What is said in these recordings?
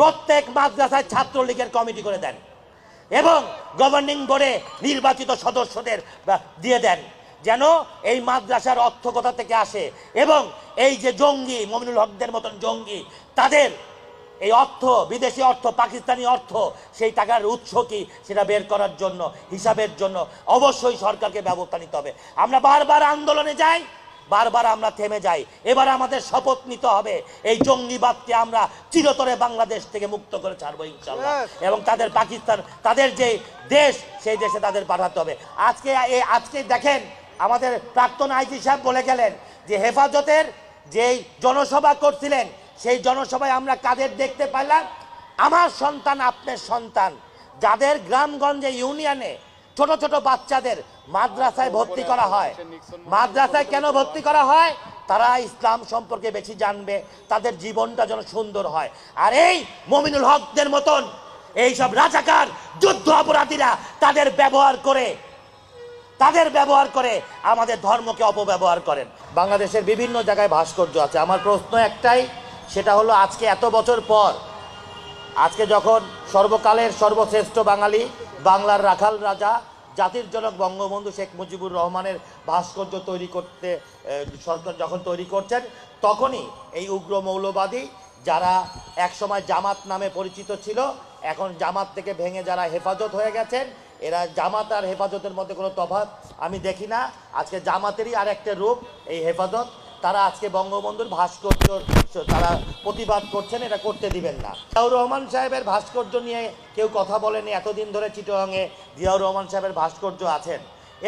প্রত্যেক মাদ্রাসায় ছাত্রলীগের কমিটি করে দেন এবং গভর্নিং বোর্ডে নির্বাচিত সদস্যদের দিয়ে দেন। যেন এই মাদ্রাসার অর্থ কোথা থেকে আসে এবং এই যে জঙ্গি, মমিনুল হকদের মতন জঙ্গি, তাদের এই অর্থ, বিদেশি অর্থ, পাকিস্তানি অর্থ, সেই টাকার উৎস কি সেটা বের করার জন্য, হিসাবের জন্য অবশ্যই সরকারকে ব্যবস্থা নিতে হবে। আমরা বারবার আন্দোলনে যাই বারবার আমরা থেমে যাই। এবার আমাদের শপথ নিতে হবে। এই জঙ্গিবাদকে আমরা চিরতরে বাংলাদেশ থেকে মুক্ত করে ছাড়বো ইনশাল্লাহ এবং তাদের পাকিস্তান তাদের যে দেশ সেই দেশে তাদের পাঠাতে হবে। আজকে এই আজকে দেখেন আমাদের প্রাক্তন আইজি সাহেব বলে গেলেন যে হেফাজতের যেই জনসভা করছিলেন সেই জনসভায় আমরা কাদের দেখতে পাইলাম? আমার সন্তান আপনার সন্তান। যাদের গ্রামগঞ্জে ইউনিয়নে ছোট ছোট বাচ্চাদের মাদ্রাসায় ভর্তি করা হয়। মাদ্রাসায় কেন ভর্তি করা হয়? তারা ইসলাম সম্পর্কে বেশি জানবে, তাদের জীবনটা যেন সুন্দর হয়। আর এই মমিনুল হকদের মতন এইসব রাজাকার, যুদ্ধ অপরাধীরা তাদের ব্যবহার করে, তাদের ব্যবহার করে আমাদের ধর্মকে অপব্যবহার করেন। বাংলাদেশের বিভিন্ন জায়গায় ভাস্কর্য আছে। আমার প্রশ্ন একটাই, সেটা হলো আজকে এত বছর পর, আজকে যখন সর্বকালের সর্বশ্রেষ্ঠ বাঙালি বাংলার রাখাল রাজা, জাতির জনক বঙ্গবন্ধু শেখ মুজিবুর রহমানের ভাস্কর্য তৈরি করতে সরকার যখন তৈরি করছেন, তখনই এই উগ্র মৌলবাদী যারা একসময় জামাত নামে পরিচিত ছিল, এখন জামাত থেকে ভেঙে যারা হেফাজত হয়ে গেছেন, এরা জামাত আর হেফাজতের মধ্যে কোনো তফাৎ আমি দেখি না। আজকে জামাতেরই আর একটা রূপ, এই হেফাজত। তারা আজকে বঙ্গবন্ধুর ভাস্কর্য তারা প্রতিবাদ করছেন, এটা করতে দিবেন না। জিয়াউর রহমান সাহেবের ভাস্কর্য নিয়ে কেউ কথা বলেনি, এতদিন ধরে চিটংয়ে জিয়াউর রহমান সাহেবের ভাস্কর্য আছেন।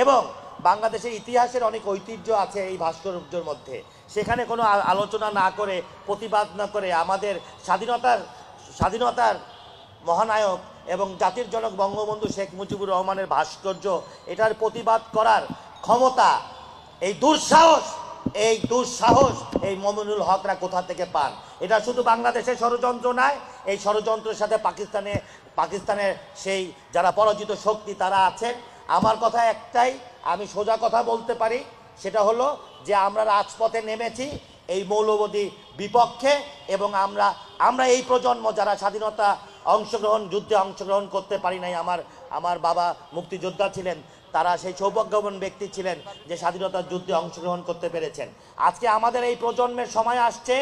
এবং বাংলাদেশের ইতিহাসের অনেক ঐতিহ্য আছে এই ভাস্কর্যর মধ্যে। সেখানে কোনো আলোচনা না করে, প্রতিবাদ না করে আমাদের স্বাধীনতার স্বাধীনতার মহানায়ক এবং জাতির জনক বঙ্গবন্ধু শেখ মুজিবুর রহমানের ভাস্কর্য, এটার প্রতিবাদ করার ক্ষমতা, এই দুঃসাহস এই দুঃসাহস এই মমিনুল হকরা কোথা থেকে পান? এটা শুধু বাংলাদেশের ষড়যন্ত্র নয়, এই ষড়যন্ত্রের সাথে পাকিস্তানে, পাকিস্তানের সেই যারা পরাজিত শক্তি তারা আছেন। আমার কথা একটাই, আমি সোজা কথা বলতে পারি, সেটা হলো যে আমরা রাজপথে নেমেছি এই মৌলবাদী বিপক্ষে এবং আমরা আমরা এই প্রজন্ম যারা স্বাধীনতা অংশগ্রহণ, যুদ্ধে অংশগ্রহণ করতে পারি নাই, আমার আমার বাবা মুক্তিযোদ্ধা ছিলেন, তারা সেই সৌভাগ্যবান ব্যক্তি ছিলেন যে স্বাধীনতার যুদ্ধে অংশগ্রহণ করতে পেরেছেন। আজকে আমাদের এই প্রজন্মের সময় আসছে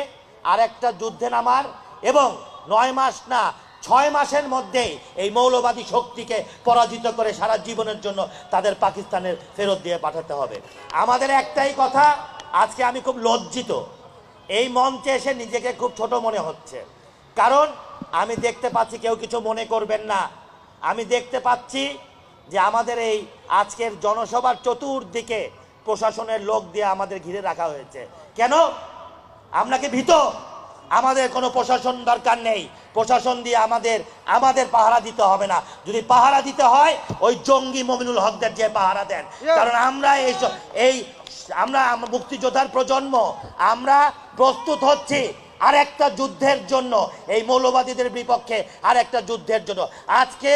আর একটা যুদ্ধে নামার এবং নয় মাস না, ছয় মাসের মধ্যেই এই মৌলবাদী শক্তিকে পরাজিত করে সারা জীবনের জন্য তাদের পাকিস্তানের ফেরত দিয়ে পাঠাতে হবে। আমাদের একটাই কথা, আজকে আমি খুব লজ্জিত। এই মঞ্চে এসে নিজেকে খুব ছোট মনে হচ্ছে। কারণ আমি দেখতে পাচ্ছি কেউ কিছু মনে করবেন না। আমি দেখতে পাচ্ছি যে আমাদের এই আজকের জনসভার চতুর্দিকে প্রশাসনের লোক দিয়ে আমাদের ঘিরে রাখা হয়েছে। কেন? আমরা কি ভীত? আমাদের কোনো প্রশাসন দরকার নেই। প্রশাসন দিয়ে আমাদের আমাদের পাহারা দিতে হবে না। যদি পাহারা দিতে হয় ওই জঙ্গি মমিনুল হকদের যে পাহারা দেন। কারণ আমরা এই এই আমরা মুক্তিযোদ্ধার প্রজন্ম আমরা প্রস্তুত হচ্ছি। আর একটা যুদ্ধের জন্য, এই মৌলবাদীদের বিপক্ষে আর একটা যুদ্ধের জন্য। আজকে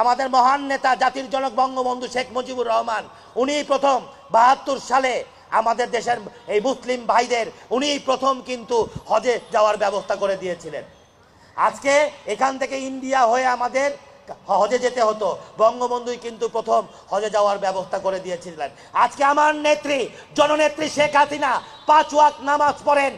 আমাদের মহান নেতা, জাতির জনক বঙ্গবন্ধু শেখ মুজিবুর রহমান, উনি প্রথম বাহাত্তর সালে আমাদের দেশের এই মুসলিম ভাইদের, উনি প্রথম কিন্তু হজে যাওয়ার ব্যবস্থা করে দিয়েছিলেন। আজকে এখান থেকে ইন্ডিয়া হয়ে আমাদের হজে যেতে হতো, বঙ্গবন্ধুই কিন্তু প্রথম হজে যাওয়ার ব্যবস্থা করে দিয়েছিলেন। আজকে আমার নেত্রী, জননেত্রী শেখ হাসিনা পাঁচ ওয়াক্ত নামাজ পড়েন।